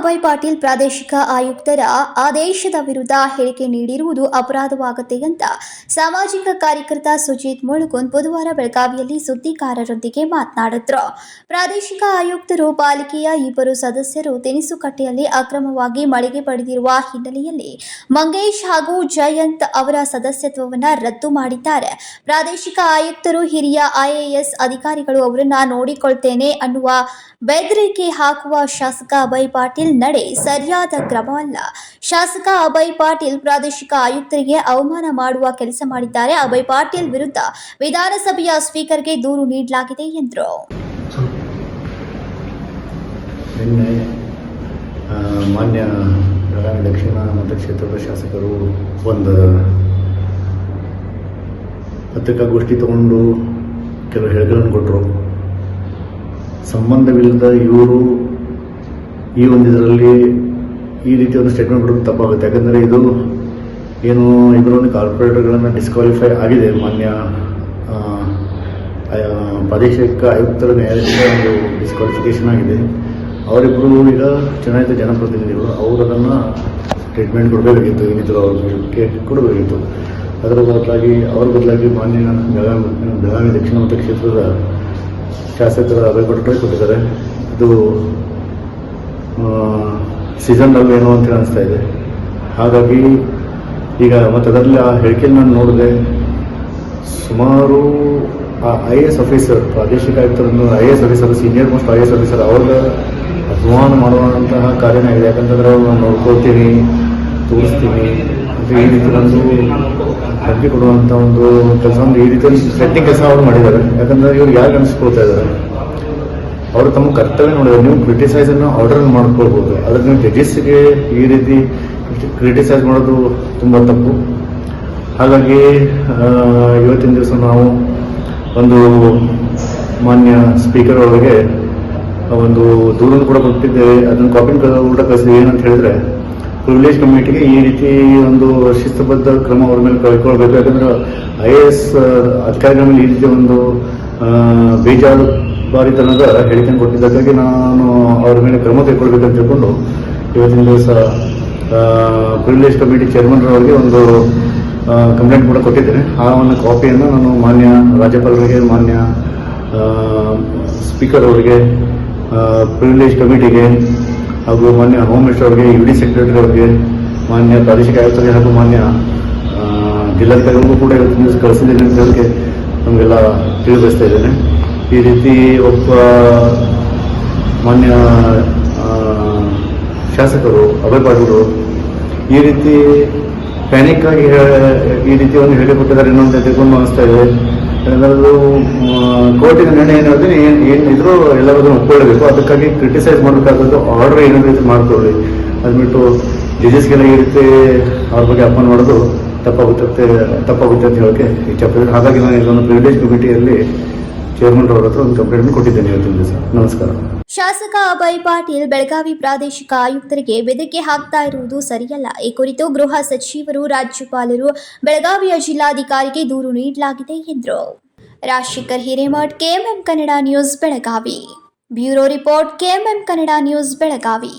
ಅಭಯ್ ಪಾಟೀಲ್ ಪ್ರಾದೇಶಿಕ ಆಯುಕ್ತರ ಆದೇಶದ ವಿರುದ್ಧ ಹೇಳಿಕೆ ನೀಡಿರುವುದು ಅಪರಾಧವಾಗುತ್ತೆ ಅಂತ ಸಾಮಾಜಿಕ ಕಾರ್ಯಕರ್ತ ಸುಜಿತ್ ಮುಳುಗುನ್ ಬುಧವಾರ ಬೆಳಗಾವಿಯಲ್ಲಿ ಸುದ್ದಿಗಾರರೊಂದಿಗೆ ಮಾತನಾಡಿದ್ರು. ಪ್ರಾದೇಶಿಕ ಆಯುಕ್ತರು ಪಾಲಿಕೆಯ ಇಬ್ಬರು ಸದಸ್ಯರು ತೆನಿಸುಕಟ್ಟೆಯಲ್ಲಿ ಅಕ್ರಮವಾಗಿ ಮಳಿಗೆ ಪಡೆದಿರುವ ಹಿನ್ನೆಲೆಯಲ್ಲಿ ಮಂಗೇಶ್ ಹಾಗೂ ಜಯಂತ್ ಅವರ ಸದಸ್ಯತ್ವವನ್ನು ರದ್ದು ಮಾಡಿದ್ದಾರೆ. ಪ್ರಾದೇಶಿಕ ಆಯುಕ್ತರು ಹಿರಿಯ ಐಎಎಸ್ ಅಧಿಕಾರಿಗಳು ಅವರನ್ನ ನೋಡಿಕೊಳ್ತೇನೆ ಅನ್ನುವ ಬೆದರಿಕೆ ಹಾಕುವ ಶಾಸಕ ಅಭಯ್ ಪಾಟೀಲ್ ನಡೆ ಸರಿಯಾದ ಕ್ರಮವಲ್ಲ ಶಾಸಕ ಅಭಯ್ ಪಾಟೀಲ್ ಪ್ರಾದೇಶಿಕ ಆಯುಕ್ತರಿಗೆ ಅವಮಾನ ಮಾಡುವ ಕೆಲಸ ಮಾಡಿದ್ದಾರೆ. ಅಭಯ್ ಪಾಟೀಲ್ ವಿರುದ್ಧ ವಿಧಾನಸಭೆಯ ಸ್ಪೀಕರ್ಗೆ ದೂರು ನೀಡಲಾಗಿದೆ ಎಂದರು. ಮಾನ್ಯ ದಕ್ಷಿಣ ಮತಕ್ಷೇತ್ರದ ಶಾಸಕರು ಒಂದು ಪತ್ರಿಕಾಗೋಷ್ಠಿ ತಗೊಂಡು ಕೆಲವು ಹೇಳಿಕೆಗಳನ್ನು ಕೊಟ್ಟರು. ಸಂಬಂಧವಿಲ್ಲದ ಇವರು ಈ ಒಂದು ಇದರಲ್ಲಿ ಈ ರೀತಿ ಒಂದು ಸ್ಟೇಟ್ಮೆಂಟ್ ಕೊಡೋದು ತಪ್ಪಾಗುತ್ತೆ. ಯಾಕಂದರೆ ಇದು ಏನು ಇಬ್ಬರೊಂದು ಕಾರ್ಪೊರೇಟರ್ಗಳನ್ನು ಡಿಸ್ಕ್ವಾಲಿಫೈ ಆಗಿದೆ. ಮಾನ್ಯ ಪ್ರಾದೇಶಿಕ ಆಯುಕ್ತರ ನ್ಯಾಯಾಲಯದಿಂದ ಒಂದು ಡಿಸ್ಕ್ವಾಲಿಫಿಕೇಶನ್ ಆಗಿದೆ. ಅವರಿಬ್ಬರು ಈಗ ಚೆನ್ನಾಗಿದೆ ಜನಪ್ರತಿನಿಧಿಗಳು, ಅವರು ಅದನ್ನು ಟ್ರೀಟ್ಮೆಂಟ್ ಕೊಡಬೇಕಾಗಿತ್ತು. ಇನ್ನಿತರ ಅವ್ರಿಗೆ ಕೊಡಬೇಕಿತ್ತು ಅದರ ಬದಲಾಗಿ, ಅವ್ರ ಬದಲಾಗಿ ಮಾನ್ಯ ಬೆಳಗಾವಿ ಬೆಳಗಾವಿ ದಕ್ಷಿಣ ಮತಕ್ಷೇತ್ರದ ಶಾಸಕರ ಅಭಯ ಕೊಟ್ಟಿದ್ದಾರೆ. ಇದು ಸೀಸನ್ ಅಲ್ಲಿ ಏನೋ ಅಂತ ಅನಿಸ್ತಾ ಇದೆ. ಹಾಗಾಗಿ ಈಗ ಮತ್ತು ಅದರಲ್ಲಿ ಆ ಹೇಳಿಕೆಯಲ್ಲಿ ನಾನು ನೋಡಿದೆ. ಸುಮಾರು ಆ ಐ ಎ ಎಸ್ ಆಫೀಸರ್ ಪ್ರಾದೇಶಿಕ ಆಯುಕ್ತರನ್ನು I A S officer senior most I A S officer ಅವ್ರಿಗೆ ಅಪಮಾನ ಮಾಡುವಂತಹ ಕಾರ್ಯನೇ ಆಗಿದೆ ಯಾಕಂತಂದ್ರೆ ಅವ್ರು ನಾನು ನೋಡ್ಕೊಳ್ತೀನಿ ತೋರಿಸ್ತೀನಿ ಮತ್ತು ಈ ರೀತಿ ಒಂದು ಕೊಡುವಂಥ ಒಂದು ಕೆಲಸ ಈ ರೀತಿಯಲ್ಲಿ ಸೆಟ್ಟಿಂಗ್ ಕೆಲಸ ಅವ್ರು ಮಾಡಿದ್ದಾರೆ. ಯಾಕಂದ್ರೆ ಇವ್ರು ಯಾರು ಅನಿಸ್ಕೊಳ್ತಾ ಇದ್ದಾರೆ? ಅವರು ತಮ್ಮ ಕರ್ತವ್ಯ ನೋಡಿದ್ರೆ ನೀವು ಕ್ರಿಟಿಸೈಸ್ ಅನ್ನು ಆರ್ಡರ್ ಮಾಡ್ಕೊಳ್ಬೋದು. ಆದ್ರೆ ನೀವು ಜಡ್ಜಸ್ಗೆ ಈ ರೀತಿ ಕ್ರಿಟಿಸೈಸ್ ಮಾಡೋದು ತುಂಬ ತಪ್ಪು. ಹಾಗಾಗಿ ಇವತ್ತಿನ ದಿವಸ ನಾವು ಒಂದು ಮಾನ್ಯ ಸ್ಪೀಕರ್ ಅವರಿಗೆ ಒಂದು ದೂರನ್ನು ಕೂಡ ಕೊಟ್ಟಿದ್ದೇವೆ. ಅದನ್ನು ಕಾಪಿ ಕೂಡ ಕಳಿಸಿದ್ವಿ ಏನಂತ ಹೇಳಿದ್ರೆ ಪ್ರಿವಿಲೇಜ್ ಕಮಿಟಿಗೆ ಈ ರೀತಿ ಒಂದು ಶಿಸ್ತುಬದ್ಧ ಕ್ರಮ ಅವ್ರ ಮೇಲೆ ಕೈಗೊಳ್ಬೇಕು ಯಾಕಂದ್ರೆ ಐ ಎ ಎಸ್ ಅಧಿಕಾರಿಗಳ ಮೇಲೆ ಈ ರೀತಿ ಒಂದು ಆ, ಬೇಜವಾಬ್ದಾರಿತನದ ಹೇಳಿಕೆ ಕೊಟ್ಟಿದ್ದಕ್ಕಾಗಿ ನಾನು ಅವ್ರ ಮೇಲೆ ಕ್ರಮ ತೆಗೆದುಕೊಳ್ಬೇಕಂತ ತಿಳ್ಕೊಂಡು ಇವತ್ತಿನ ದಿವಸ ಪ್ರಿವಿಲೇಜ್ ಕಮಿಟಿ ಚೇರ್ಮನ್ ಅವರಿಗೆ ಒಂದು ಕಂಪ್ಲೇಂಟ್ ಕೂಡ ಕೊಟ್ಟಿದ್ದೇನೆ. ಆ ಒಂದು ಕಾಪಿಯನ್ನು ನಾನು ಮಾನ್ಯ ರಾಜ್ಯಪಾಲರಿಗೆ, ಮಾನ್ಯ ಸ್ಪೀಕರ್ ಅವರಿಗೆ ಪ್ರಿವಿಲೇಜ್ ಕಮಿಟಿಗೆ ಹಾಗೂ ಮಾನ್ಯ ಹೋಮ್ ಮಿನಿಸ್ಟರ್ ಅವರಿಗೆ ಯು ಡಿ ಸೆಕ್ರೆಟರಿ ಅವರಿಗೆ, ಮಾನ್ಯ ಪ್ರಾದೇಶಿಕ ಆಯುಕ್ತರಿಗೆ ಹಾಗೂ ಮಾನ್ಯ ಜಿಲ್ಲಾಧಿಕಾರಿಗಳಿಗೂ ಕೂಡ ಇವತ್ತಿನ ಕಳಿಸಿದ್ದೇನೆ ಅಂತ ಹೇಳಿ ನಮಗೆಲ್ಲ ತಿಳಿಬಯಸ್ತಾ ಇದ್ದೇನೆ. ಈ ರೀತಿ ಒಬ್ಬ ಮಾನ್ಯ ಶಾಸಕರು ಅಭಯ್ ಈ ರೀತಿ ಪ್ಯಾನಿಕ್ ಆಗಿ ಈ ರೀತಿ ಒಂದು ಹೇಳಿಕೊಟ್ಟಿದ್ದಾರೆ. ಇನ್ನೊಂದು ತಿಳ್ಕೊಂಡು ಅನಿಸ್ತಾ ಇದೆ. ಅದು ಕೋರ್ಟಿನ ನಿರ್ಣಯ ಏನಾದ್ರೆ ಏನು ಏನಿದ್ರು ಎಲ್ಲರೂ ಒಪ್ಕೊಳ್ಳಬೇಕು. ಅದಕ್ಕಾಗಿ ಕ್ರಿಟಿಸೈಸ್ ಮಾಡಬೇಕಾದದ್ದು ಆರ್ಡರ್ ಏನಾದ್ರು ರೀತಿ ಮಾಡ್ಕೊಳ್ಳಿ. ಅದು ಬಿಟ್ಟು ಜಜಸ್ಗೆಲ್ಲ ಈ ರೀತಿ ಅವ್ರ ಬಗ್ಗೆ ಅಪಮಾನ ಮಾಡೋದು ತಪ್ಪಾಗುತ್ತೆ ತಪ್ಪಾಗುತ್ತೆ ಅಂತ ಹೇಳೋಕೆ ಇಚ್ಛಪಡ್ತೀನಿ ಹಾಗಾಗಿ ನಾನು ಇದೊಂದು ಪ್ರಿವಿಲೇಜ್ ಕಮಿಟಿಯಲ್ಲಿ ಚೇರ್ಮನ್ ಒಂದು ಕಂಪ್ಲೇಂಟ್ ಕೊಟ್ಟಿದ್ದೇನೆ ಇವತ್ತಿನ ದಿವಸ. ನಮಸ್ಕಾರ. ಶಾಸಕ ಅಭಯ್ ಪಾಟೀಲ್, ಬೆಳಗಾವಿ ಪ್ರಾದೇಶಿಕ ಆಯುಕ್ತರಿಗೆ ಬೆದರಿಕೆ ಹಾಕ್ತಾ ಇರುವುದು ಸರಿಯಲ್ಲ. ಈ ಕುರಿತು ಗೃಹ ಸಚಿವರು, ರಾಜ್ಯಪಾಲರು, ಬೆಳಗಾವಿಯ ಜಿಲ್ಲಾಧಿಕಾರಿಗೆ ದೂರು ನೀಡಲಾಗಿದೆ ಎಂದರು. Rajashekhar Hiremath, KMM Kannada news, Belagavi. Bureau report, KMM Kannada news, Belagavi.